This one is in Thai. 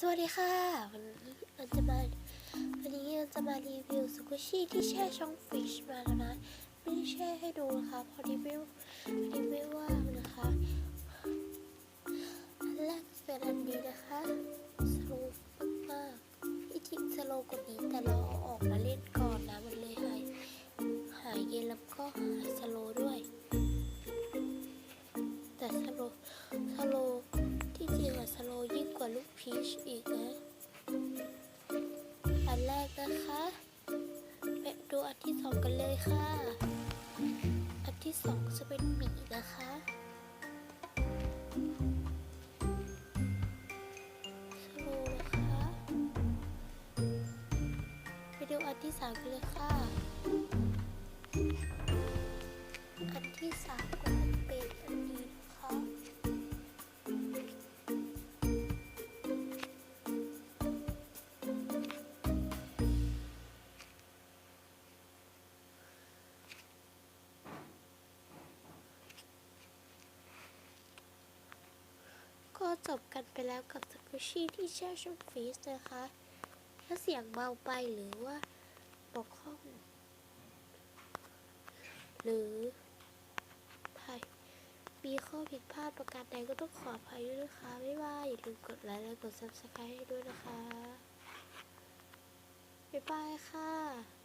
สวัสดีค่ะ วันนี้เราจะมาวันนี้เราจะมารีวิวสกุชชี่ที่แช่ช่องฟิชมาแล้วนะไม่ได้แช่ให้ดูนะคะพอดีไม่พอดีไม่ว่างนะคะอันแรกเป็นอันนี้นะคะสโลว์มากๆที่จริงสโลว์กว่านี้แต่เราเอาออกมาเล่นก่อน พีชอีกนะ อันแรกนะคะไปดูอันที่สองกันเลยค่ะ อันที่สองจะเป็นหมีนะคะสโลนะคะ ไปดูอันที่สามกันเลยค่ะ อันที่สาม จบกันไปแล้วกับสกุชชี่ที่แช่ช่องฟรีซนะคะ ถ้าเสียงเบาไปหรือว่าบกพร่อง หรือใครมีข้อผิดพลาดประการใดก็ต้องขออภัยด้วยนะคะ ไม่ว่าอย่าลืมกดไลค์และกด subscribe ให้ด้วยนะคะ บ๊ายบายค่ะ